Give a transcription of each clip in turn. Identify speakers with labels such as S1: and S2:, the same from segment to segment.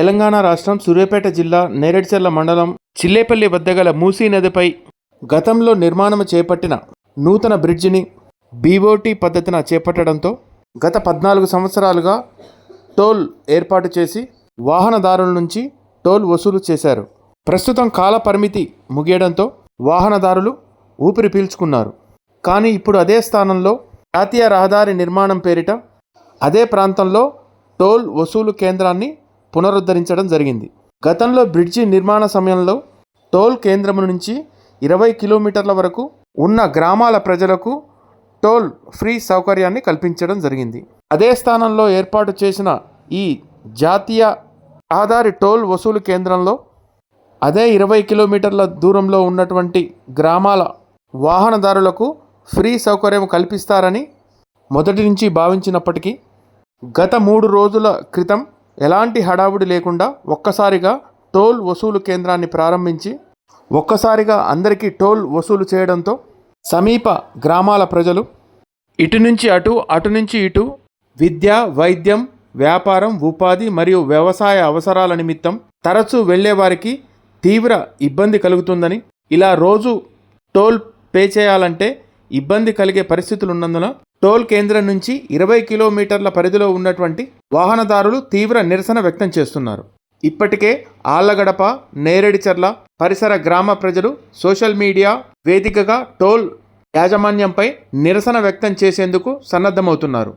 S1: తెలంగాణ రాష్ట్రం సూర్యాపేట జిల్లా నేరేడ్చర్ల మండలం చిల్లేపల్లి వద్ద గల మూసీ నదిపై గతంలో నిర్మాణం చేపట్టిన నూతన బ్రిడ్జిని బీఓటీ పద్ధతిన చేపట్టడంతో గత పద్నాలుగు సంవత్సరాలుగా టోల్ ఏర్పాటు చేసి వాహనదారుల నుంచి టోల్ వసూలు చేశారు. ప్రస్తుతం కాల పరిమితి ముగియడంతో వాహనదారులు ఊపిరి పీల్చుకున్నారు. కానీ ఇప్పుడు అదే స్థానంలో జాతీయ రహదారి నిర్మాణం పేరిట అదే ప్రాంతంలో టోల్ వసూలు కేంద్రాన్ని పునరుద్ధరించడం జరిగింది. గతంలో బ్రిడ్జి నిర్మాణ సమయంలో టోల్ కేంద్రం నుంచి ఇరవై కిలోమీటర్ల వరకు ఉన్న గ్రామాల ప్రజలకు టోల్ ఫ్రీ సౌకర్యాన్ని కల్పించడం జరిగింది. అదే స్థానంలో ఏర్పాటు చేసిన ఈ జాతీయ ఆధారి టోల్ వసూలు కేంద్రంలో అదే ఇరవై కిలోమీటర్ల దూరంలో ఉన్నటువంటి గ్రామాల వాహనదారులకు ఫ్రీ సౌకర్యం కల్పిస్తారని మొదటి నుంచి భావించినప్పటికీ గత మూడు రోజుల క్రితం ఎలాంటి హడావుడి లేకుండా ఒక్కసారిగా టోల్ వసూలు కేంద్రాన్ని ప్రారంభించి ఒక్కసారిగా అందరికీ టోల్ వసూలు చేయడంతో సమీప గ్రామాల ప్రజలు ఇటు నుంచి అటు అటు నుంచి ఇటు విద్య వైద్యం వ్యాపారం ఉపాధి మరియు వ్యవసాయ అవసరాల నిమిత్తం తరచూ వెళ్ళేవారికి తీవ్ర ఇబ్బంది కలుగుతుందని ఇలా రోజు టోల్ పే చేయాలంటే ఇబ్బంది కలిగే పరిస్థితులు ఉన్నందున టోల్ కేంద్రం నుంచి ఇరవై కిలోమీటర్ల పరిధిలో ఉన్నటువంటి వాహనదారులు తీవ్ర నిరసన వ్యక్తం చేస్తున్నారు. ఇప్పటికే ఆళ్ళగడప నేరేడిచర్ల పరిసర గ్రామ ప్రజలు సోషల్ మీడియా వేదికగా టోల్ యాజమాన్యంపై నిరసన వ్యక్తం చేసేందుకు సన్నద్ధమవుతున్నారు.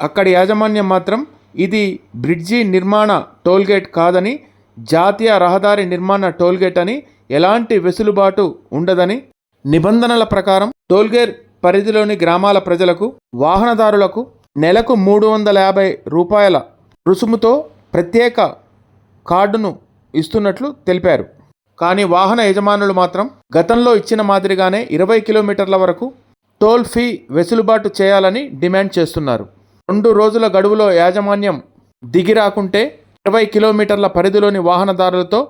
S1: అక్కడి యాజమాన్యం మాత్రం ఇది బ్రిడ్జి నిర్మాణ టోల్గేట్ కాదని జాతీయ రహదారి నిర్మాణ టోల్గేట్ అని ఎలాంటి వెసులుబాటు ఉండదని నిబంధనల ప్రకారం టోల్గేట్ పరిధిలోని గ్రామాల ప్రజలకు వాహనదారులకు నెలకు మూడు వందల యాభై రూపాయల రుసుముతో ప్రత్యేక కార్డును ఇస్తున్నట్లు తెలిపారు. కానీ వాహన యజమానులు మాత్రం గతంలో ఇచ్చిన మాదిరిగానే ఇరవై కిలోమీటర్ల వరకు టోల్ ఫీ వెసులుబాటు చేయాలని డిమాండ్ చేస్తున్నారు. రెండు రోజుల గడువులో యాజమాన్యం దిగిరాకుంటే ఇరవై కిలోమీటర్ల పరిధిలోని వాహనదారులతో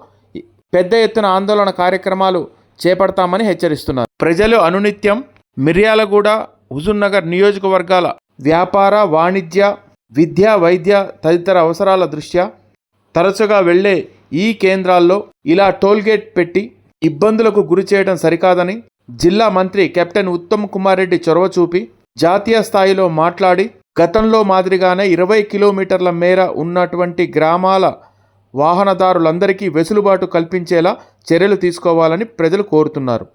S1: పెద్ద ఎత్తున ఆందోళన కార్యక్రమాలు చేపడతామని హెచ్చరిస్తున్నారు. ప్రజలు అనునిత్యం మిర్యాలగూడ హుజూర్నగర్ నియోజకవర్గాల వ్యాపార వాణిజ్య విద్య వైద్య తదితర అవసరాల దృష్ట్యా తరచుగా వెళ్ళే ఈ కేంద్రాల్లో ఇలా టోల్గేట్ పెట్టి ఇబ్బందులకు గురి చేయడం సరికాదని జిల్లా మంత్రి కెప్టెన్ ఉత్తమ్ కుమార్ రెడ్డి చొరవ చూపి జాతీయ స్థాయిలో మాట్లాడి గతంలో మాదిరిగానే ఇరవై కిలోమీటర్ల మేర ఉన్నటువంటి గ్రామాల వాహనదారులందరికీ వెసులుబాటు కల్పించేలా చర్యలు తీసుకోవాలని ప్రజలు కోరుతున్నారు.